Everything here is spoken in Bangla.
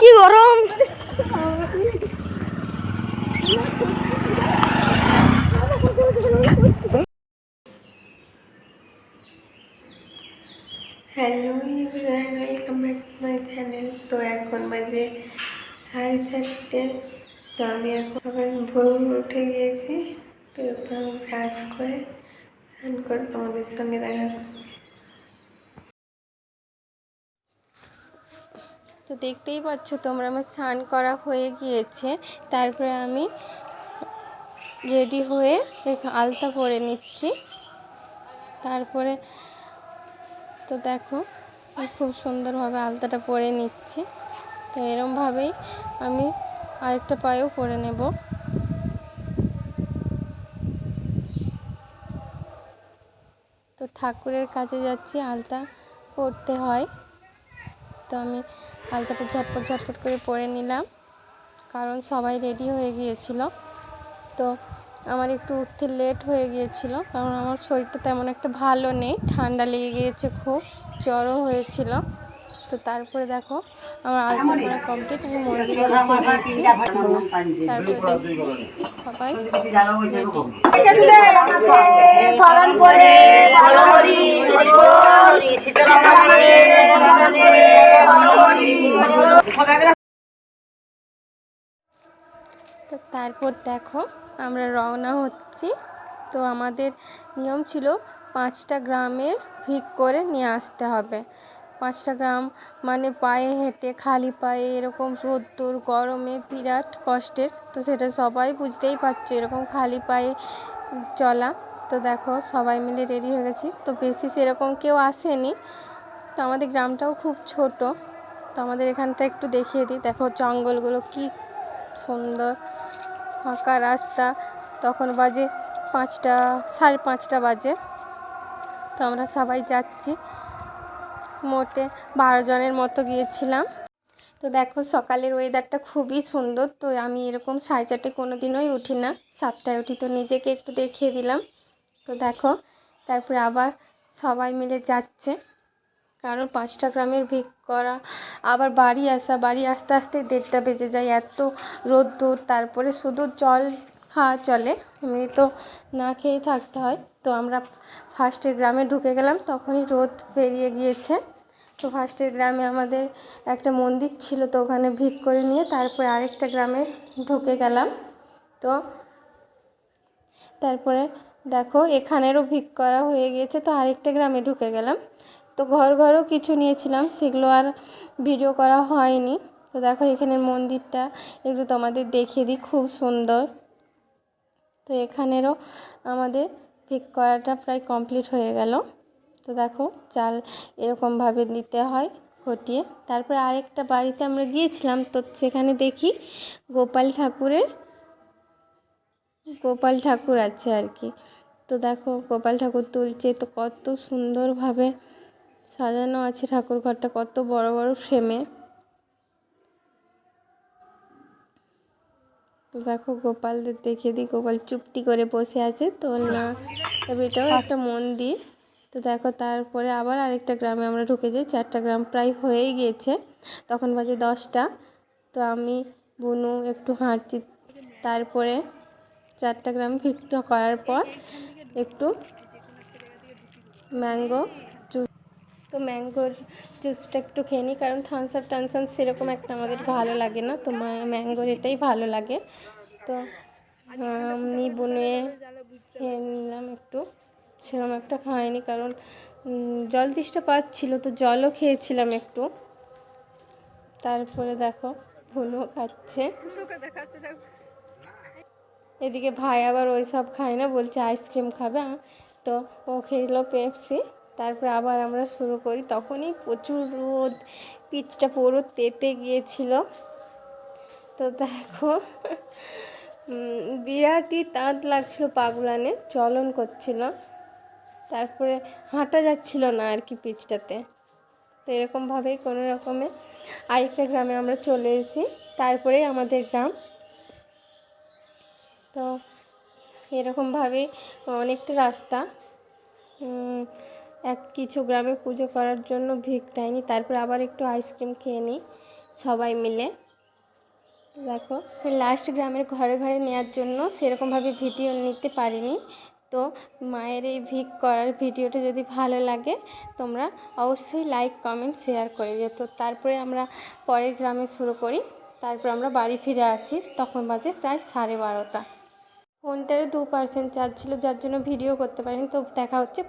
কি গরম? Hello everyone welcome back to my channel তো এখন বাজে সাড়ে চারটে। তো আমি এখন সকাল ভোর উঠে গিয়েছি। তো এরপর কাজ করে স্নান করে তোমাদের সঙ্গে দেখা করছি। তো দেখতেই পাচ্ছ তোমরা আমার স্নান করা হয়ে গিয়েছে। তারপরে আমি রেডি হয়ে আলতা পরে নিচ্ছি। তারপরে তো দেখো খুব সুন্দরভাবে আলতাটা পরে নিচ্ছি। তো এরমভাবেই আমি আরেকটা পায়েও পরে নেব। তো ঠাকুরের কাছে যাচ্ছি, আলতা পরতে হয়। তো আমি আলতাটা ঝটপট ঝটপট করে পরে নিলাম। কারণ সবাই রেডি হয়ে গিয়েছিল। তো আমার একটু উঠতে লেট হয়ে গিয়েছিল। কারণ আমার শরীরটা তেমন একটা ভালো নেই। ঠান্ডা লেগে গিয়েছে খুব, জ্বরও হয়েছিল। তো তারপরে দেখো আমার আলতা পরা কমপ্লিট আমি মন্দিরে এসে গিয়েছি তারপরে দেখছি সবাই স্মরণ করে ভালো হরি তো তারপর দেখো আমরা রওনা হচ্ছি। তো আমাদের নিয়ম ছিল পাঁচটা গ্রামের ভিক করে নিয়ে আসতে হবে। পাঁচটা গ্রাম মানে পায়ে হেঁটে, খালি পায়ে এরকম রোদ্দুর গরমে বিরাট কষ্টের। তো সেটা সবাই বুঝতেই পারছ, এরকম খালি পায়ে চলা। তো দেখো, সবাই মিলে রেডি হয়ে গেছি। তো বেশি সেরকম কেউ আসেনি। তো আমাদের গ্রামটাও খুব ছোট। তো আমাদের এখানটা একটু দেখিয়ে দিই। দেখো, জঙ্গলগুলো কি সুন্দর, ফাঁকা রাস্তা। তখন বাজে পাঁচটা, সাড়ে পাঁচটা বাজে। তো আমরা সবাই যাচ্ছি। মোটে বারো জনের মতো গিয়েছিলাম। তো দেখো সকালের ওয়েদারটা খুবই সুন্দর। তো আমি এরকম সাড়ে চারটে কোনো দিনই উঠি না। সাতটায় উঠি তো নিজেকে একটু দেখিয়ে দিলাম। তো দেখো, তারপরে আবার সবাই মিলে যাচ্ছে। কারণ পাঁচটা গ্রামের ভিক করা, আবার বাড়ি আসা, বাড়ি আসতে আসতে দেড়টা বেজে যায়। এত রোদ্দুর, তারপরে শুধু জল খাওয়া চলে। এমনি তো না খেয়েই থাকতে হয়। তো আমরা ফার্স্টের গ্রামে ঢুকে গেলাম, তখনই রোদ বেরিয়ে গিয়েছে। তো ফার্স্টের গ্রামে আমাদের একটা মন্দির ছিল তো ওখানে ভিক করে নিয়ে তারপরে আরেকটা গ্রামে ঢুকে গেলাম। তো তারপরে দেখো এখানেরও ভিক করা হয়ে গিয়েছে তো আরেকটা গ্রামে ঢুকে গেলাম। তো ঘর ঘরও কিছু নিয়েছিলাম, সেগুলো আর ভিডিও করা হয়নি। তো দেখো এখানের মন্দিরটা একটু তোমাদের দেখিয়ে দিই, খুব সুন্দর। তো এখানেরও আমাদের ভিক করাটা প্রায় কমপ্লিট হয়ে গেল। তো দেখো চাল এরকমভাবে দিতে হয় ঘটিয়ে। তারপরে আরেকটা বাড়িতে আমরা গিয়েছিলাম, তো সেখানে দেখি গোপাল ঠাকুরের, গোপাল ঠাকুর আছে আর কি। তো দেখো গোপাল ঠাকুর তুলছে, তো কত সুন্দরভাবে সাজানো আছে ঠাকুর ঘরটা, কত বড় বড় ফ্রেমে। তো দেখো গোপালদের দেখে দিই, গোপাল চুপটি করে বসে আছে। তো না এটাও একটা মন্দির। তো দেখো তারপরে আবার আরেকটা গ্রামে আমরা ঢুকে যাই, চারটা গ্রাম প্রায় হয়েই গিয়েছে। তখন বাজে দশটা। তো আমি, বুনু একটু হাঁটছি। তারপরে চারটা গ্রাম ভিক্টো করার পর একটু ম্যাঙ্গো জুস তো ম্যাঙ্গোর জুসটা একটু খেয়ে নিই, কারণ থামস আপ টানসাম সেরকম একটা আমাদের ভালো লাগে না। তো ম্যাঙ্গোর এটাই ভালো লাগে। তো আমি বনুয়ে খেয়ে নিলাম একটু। সেরকম একটা খাইনি কারণ জল তেষ্টা পাচ্ছিল তো জলও খেয়েছিলাম একটু। তারপরে দেখো বুনুও খাচ্ছে। এদিকে ভাই আবার ওই সব খায় না, বলছে আইসক্রিম খাবে। তো ও খেলো পেপসি, তারপরে আবার আমরা শুরু করি। তখনই প্রচুর রোদ, পিচটা পুরো তেতে গিয়েছিল। তো দেখো বিরাটই তাঁত লাগছিল পাগুলানে, চলন করছিল। তারপরে হাঁটা যাচ্ছিল না আর কি পিচটাতে। তো এরকমভাবেই কোনো রকমে আরেকটা গ্রামে আমরা চলে এসেছি। তারপরেই আমাদের গ্রাম। তো এরকমভাবে অনেকটা রাস্তা। এক কিছু গ্রামে পুজো করার জন্য ভিক দেয়নি। তারপর আবার একটু আইসক্রিম খেয়ে নিই সবাই মিলে। দেখো লাস্ট গ্রামের ঘরে ঘরে নেওয়ার জন্য সেরকমভাবে ভিডিও নিতে পারিনি। তো মায়ের এই ভিক করার ভিডিওটা যদি ভালো লাগে, তোমরা অবশ্যই লাইক কমেন্ট শেয়ার করে দিও। তো তারপরে আমরা পরের গ্রামে শুরু করি। তারপর আমরা বাড়ি ফিরে আসি। তখন বাজে প্রায় সাড়ে বারোটা। ফোনটারে দু পার্সেন্ট চার্জ ছিল, যার জন্য ভিডিও করতে পারিনি। তো দেখা হচ্ছে